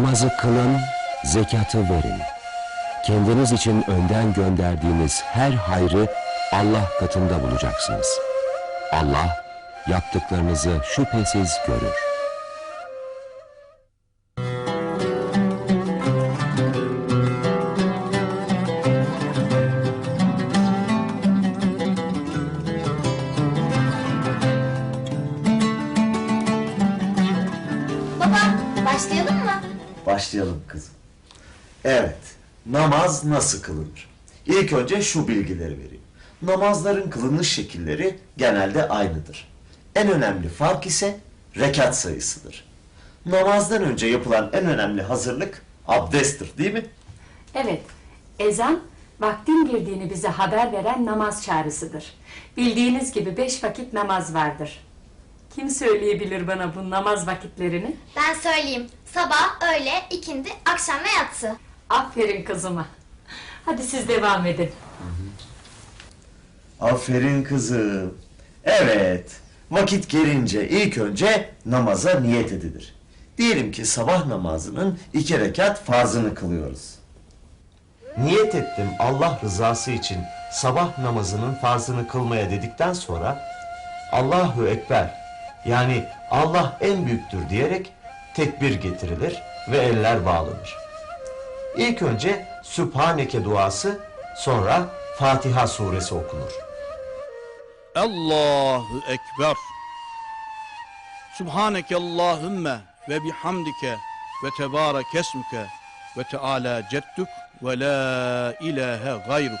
Namazı kılın, zekatı verin. Kendiniz için önden gönderdiğiniz her hayrı Allah katında bulacaksınız. Allah yaptıklarınızı şüphesiz görür. Baba başlayalım mı? Başlayalım kızım. Evet, namaz nasıl kılınır? İlk önce şu bilgileri vereyim. Namazların kılınış şekilleri genelde aynıdır. En önemli fark ise rekat sayısıdır. Namazdan önce yapılan en önemli hazırlık abdesttir değil mi? Evet, ezan vaktin girdiğini bize haber veren namaz çağrısıdır. Bildiğiniz gibi beş vakit namaz vardır. Kim söyleyebilir bana bu namaz vakitlerini? Ben söyleyeyim. Sabah, öğle, ikindi, akşam ve yatsı. Aferin kızıma. Hadi siz devam edin. Aferin kızım. Evet, vakit gelince ilk önce namaza niyet edilir. Diyelim ki sabah namazının iki rekat farzını kılıyoruz. Niyet ettim Allah rızası için sabah namazının farzını kılmaya dedikten sonra Allahu Ekber yani Allah en büyüktür diyerek tekbir getirilir ve eller bağlanır. İlk önce Sübhaneke duası sonra Fatiha suresi okunur. Allahu Ekber. Subhaneke Allahümme ve bihamdike ve tebarek esmuke ve teala cedduk ve la ilahe gayruk.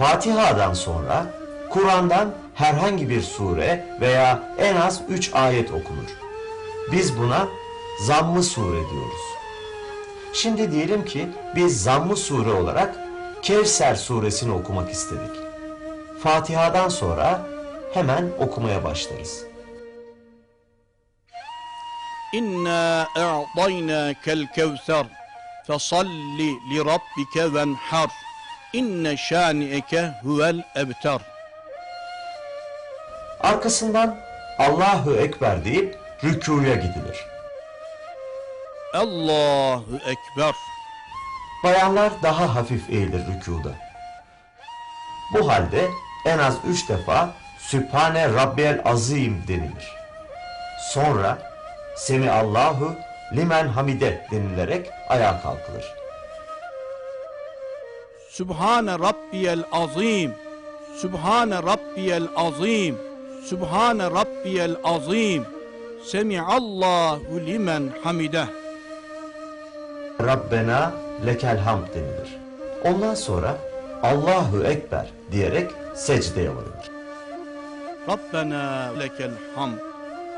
Fatiha'dan sonra Kur'an'dan herhangi bir sure veya en az üç ayet okunur. Biz buna zamm-ı sure diyoruz. Şimdi diyelim ki biz zamm-ı sure olarak Kevser suresini okumak istedik. Fatiha'dan sonra hemen okumaya başlarız. İnna a'taynakel kevser fesalli li rabbike venhar. İnne şani'eke huvel ebtar. Arkasından Allahu Ekber deyip rükuya gidilir. Allahu Ekber. Bayanlar daha hafif eğilir rükuda. Bu halde en az üç defa Sübhane Rabbiyel Azim denilir. Sonra Semi Allahu limen hamide denilerek ayağa kalkılır. Sübhane Rabbiyel Azim. Sübhane Rabbiyel Azim. Sübhane Rabbiyel Azim. Semiallahu limen hamideh. Rabbena lekel hamd denilir. Ondan sonra Allahu Ekber diyerek secdeye varılır. Rabbena lekel hamd.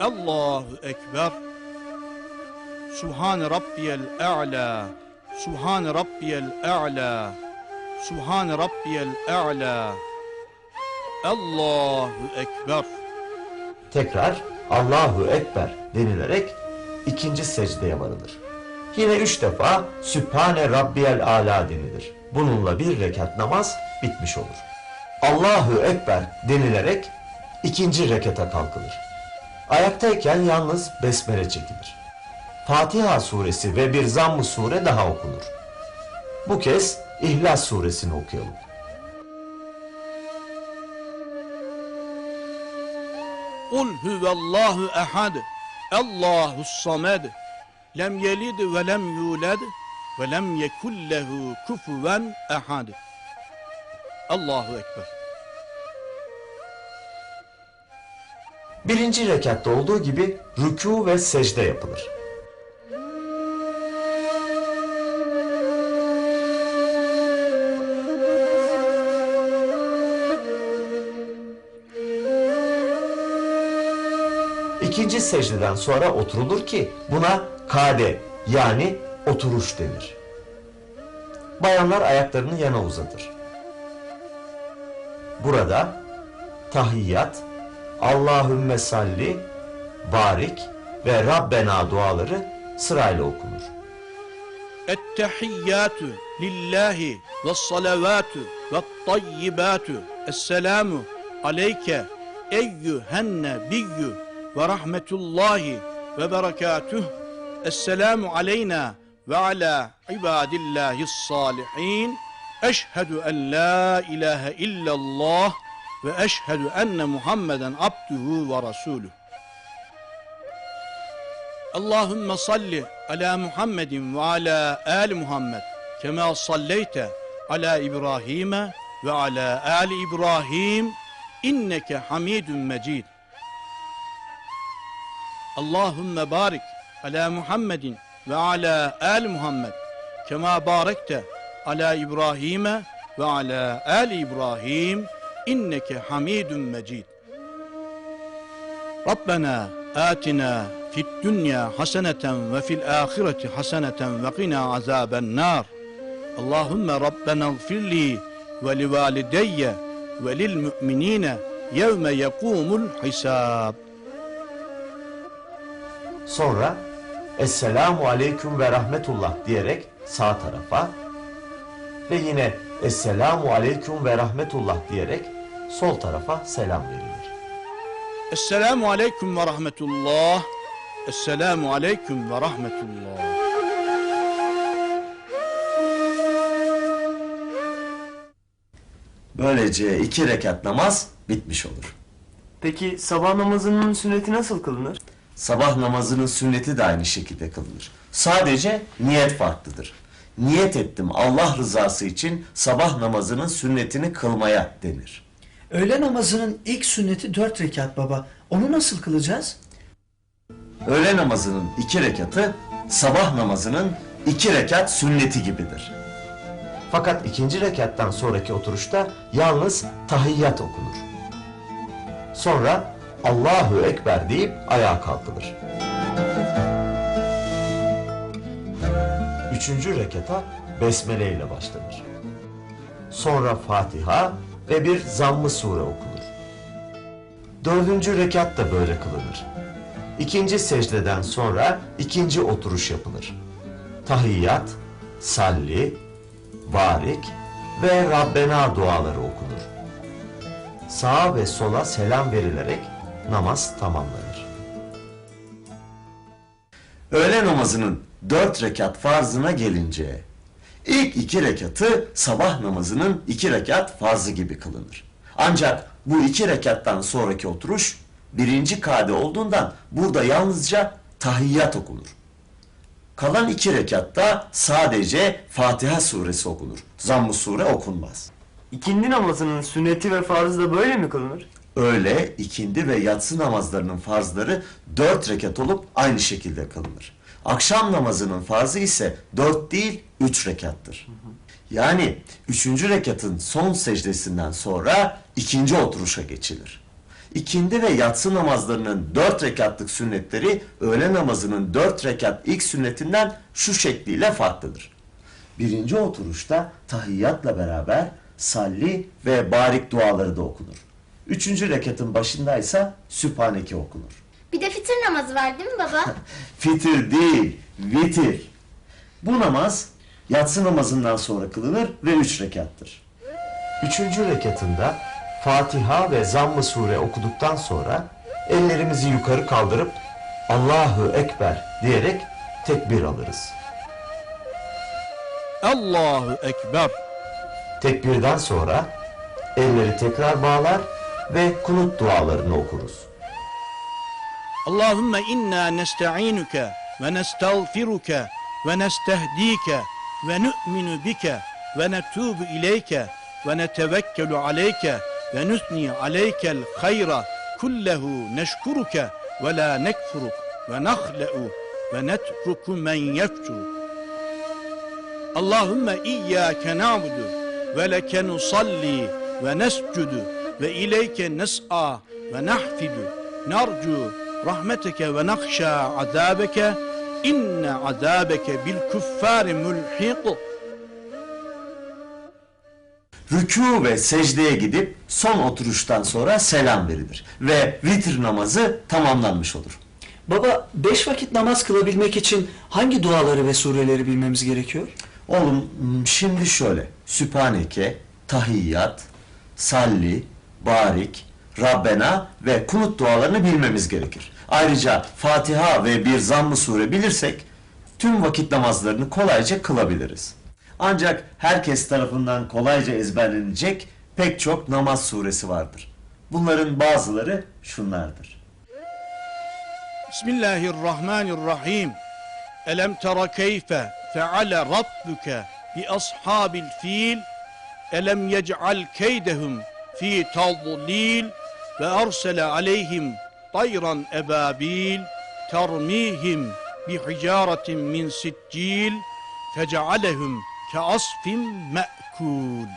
Allahu Ekber. Subhan Rabbiyel A'la. Subhan Rabbiyel A'la. Subhan Rabbiyel A'la. Allahu Ekber. Tekrar Allahu Ekber denilerek ikinci secdeye varılır. Yine üç defa Sübhane Rabbiyel Ala denilir. Bununla bir rekat namaz bitmiş olur. Allahu Ekber denilerek ikinci rekata kalkılır. Ayaktayken yalnız besmele çekilir. Fatiha suresi ve bir zamm-ı sure daha okunur. Bu kez İhlas suresini okuyalım. Kul huvallahu ehad. Allahu samed. Lem yelid ve lem yulad ve lem yekun lehu kufuven ehad. Allahu Ekber. Birinci rekatta olduğu gibi rükû ve secde yapılır. İkinci secdeden sonra oturulur ki buna kade yani oturuş denir. Bayanlar ayaklarını yana uzatır. Burada tahiyyat, Allahümme salli, barik ve Rabbena duaları sırayla okunur. Ettehiyyatü lillahi ve salavatü ve tayyibatü. Esselamu aleyke eyyühen nebiyyü ve rahmetullahi ve berekatuh. Esselamu aleyna ve ala ibadillahissalihin. Eşhedü en la ilahe illallah ve eşhedü enne Muhammeden abduhu ve rasuluh. Allahümme salli ala Muhammedin ve ala al Muhammed kema salleyte ala İbrahim'e ve ala al İbrahim inneke hamidun mecid. اللهم بارك على محمد وعلى آل محمد كما باركت على إبراهيم وعلى آل إبراهيم إنك حميد مجيد. ربنا آتنا في الدنيا حسنة وفي الآخرة حسنة وقنا عذاب النار. اللهم ربنا اغفر لي ولوالدي وللمؤمنين يوم يقوم الحساب. Sonra Esselamu Aleyküm ve Rahmetullah diyerek sağ tarafa ve yine Esselamu Aleyküm ve Rahmetullah diyerek sol tarafa selam verilir. Esselamu Aleyküm ve Rahmetullah Esselamu Aleyküm ve Rahmetullah Böylece iki rekat namaz bitmiş olur. Peki sabah namazının sünneti nasıl kılınır? Sabah namazının sünneti de aynı şekilde kılınır. Sadece niyet farklıdır. Niyet ettim Allah rızası için sabah namazının sünnetini kılmaya denir. Öğle namazının ilk sünneti dört rekat baba. Onu nasıl kılacağız? Öğle namazının iki rekatı sabah namazının iki rekat sünneti gibidir. Fakat ikinci rekattan sonraki oturuşta yalnız tahiyyat okunur. Sonra Allahu Ekber deyip ayağa kalkılır. Üçüncü rekata besmele ile başlanır. Sonra Fatiha ve bir zamm-ı sure okunur. Dördüncü rekat da böyle kılınır. İkinci secdeden sonra ikinci oturuş yapılır. Tahiyyat, salli, barik ve Rabbena duaları okunur. Sağa ve sola selam verilerek namaz tamamlanır. Öğle namazının dört rekat farzına gelince, ilk iki rekatı sabah namazının iki rekat farzı gibi kılınır. Ancak bu iki rekattan sonraki oturuş birinci kade olduğundan burada yalnızca tahiyyat okunur. Kalan iki rekatta sadece Fatiha suresi okunur. Zamm-ı sure okunmaz. İkindi namazının sünneti ve farzı da böyle mi kılınır? Öğle, ikindi ve yatsı namazlarının farzları dört rekat olup aynı şekilde kılınır. Akşam namazının farzı ise dört değil üç rekattır. Yani üçüncü rekatın son secdesinden sonra ikinci oturuşa geçilir. İkindi ve yatsı namazlarının dört rekatlık sünnetleri öğle namazının dört rekat ilk sünnetinden şu şekliyle farklıdır. Birinci oturuşta tahiyyatla beraber salli ve barik duaları da okunur. Üçüncü rekatın başındaysa Sübhaneke okunur. Bir de fitir namazı var değil mi baba? Fitir değil, vitir. Bu namaz yatsı namazından sonra kılınır ve üç rekattır. Üçüncü rekatında Fatiha ve Zamm-ı Sure okuduktan sonra ellerimizi yukarı kaldırıp Allahu Ekber diyerek tekbir alırız. Allahu Ekber Tekbirden sonra elleri tekrar bağlar ve kunut dualarını okuruz. Allahümme inna nesta'inuke ve nestağfiruke ve nestehdike ve nü'minu bike ve netubu ileyke ve netevekkelu aleyke ve nüsni aleykel hayra kullehu neşkuruke ve la nekfuruk ve nahle'u ve netruku men yefcuruk. Allahümme iyyâke na'budu ve leke nusalli ve nescudu ve ileyke nes'a ve nahfidu narcu rahmeteke ve nakşa azabeke inne azabeke bil kuffari mulhiq Rükû ve secdeye gidip son oturuştan sonra selam verilir ve vitir namazı tamamlanmış olur. Baba beş vakit namaz kılabilmek için hangi duaları ve sureleri bilmemiz gerekiyor? Oğlum şimdi şöyle. Sübhaneke, tahiyyat, salli, barik, Rabbena ve kunut dualarını bilmemiz gerekir. Ayrıca Fatiha ve bir zamm-ı sure bilirsek tüm vakit namazlarını kolayca kılabiliriz. Ancak herkes tarafından kolayca ezberlenecek pek çok namaz suresi vardır. Bunların bazıları şunlardır. Bismillahirrahmanirrahim. Elem tera keyfe feale rabbuke bi ashabil fil. Elem yec'al keydehum في تضليل فأرسل عليهم طيرا أبابيل ترميهم بحجارة من سجيل فجعلهم كأصف مأكول.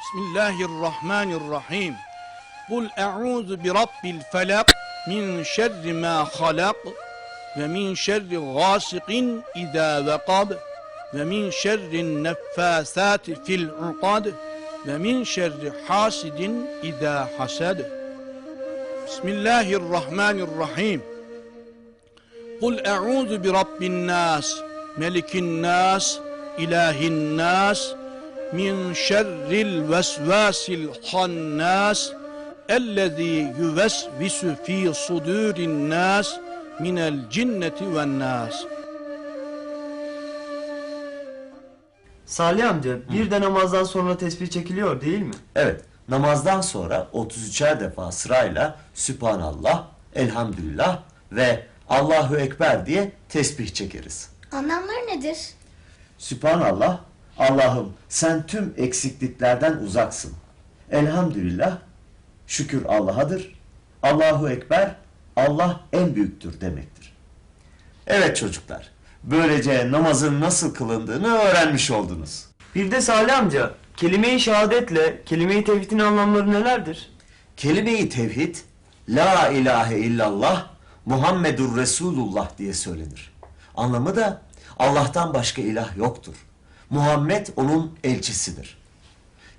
بسم الله الرحمن الرحيم. قل أعوذ برب الفلق من شر ما خلق ومن شر غاسق إذا وقب ومن شر النفاثات في العقد ve min şerri hasidin ida hasad. Bismillahirrahmanirrahim. Kul e'udhu bi rabbin nas, melikin nas, ilahin nas, min şerril vesvasil hannas, ellezî yüvesvisu fî sudûrin nas, minel cinneti ven nas. Salih amca bir de namazdan sonra tesbih çekiliyor değil mi? Evet, namazdan sonra 33'er defa sırayla Sübhanallah, Elhamdülillah ve Allahu Ekber diye tesbih çekeriz. Anlamları nedir? Sübhanallah, Allah'ım sen tüm eksikliklerden uzaksın. Elhamdülillah, şükür Allah'adır. Allahu Ekber, Allah en büyüktür demektir. Evet çocuklar, böylece namazın nasıl kılındığını öğrenmiş oldunuz. Bir de Salih amca kelime-i şehadetle kelime-i tevhidin anlamları nelerdir? Kelime-i tevhid, La ilahe illallah, Muhammedur Resulullah diye söylenir. Anlamı da Allah'tan başka ilah yoktur. Muhammed onun elçisidir.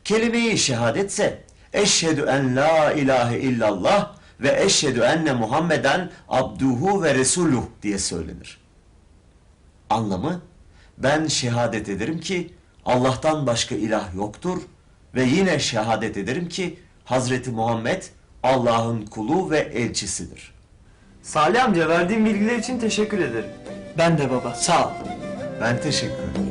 Kelime-i şehadetse Eşhedü en la ilahe illallah ve eşhedü enne Muhammeden abduhu ve resuluh diye söylenir. Anlamı ben şehadet ederim ki Allah'tan başka ilah yoktur ve yine şehadet ederim ki Hazreti Muhammed Allah'ın kulu ve elçisidir. Salih amca verdiğin bilgiler için teşekkür ederim. Ben de baba sağ ol. Ben teşekkür ederim.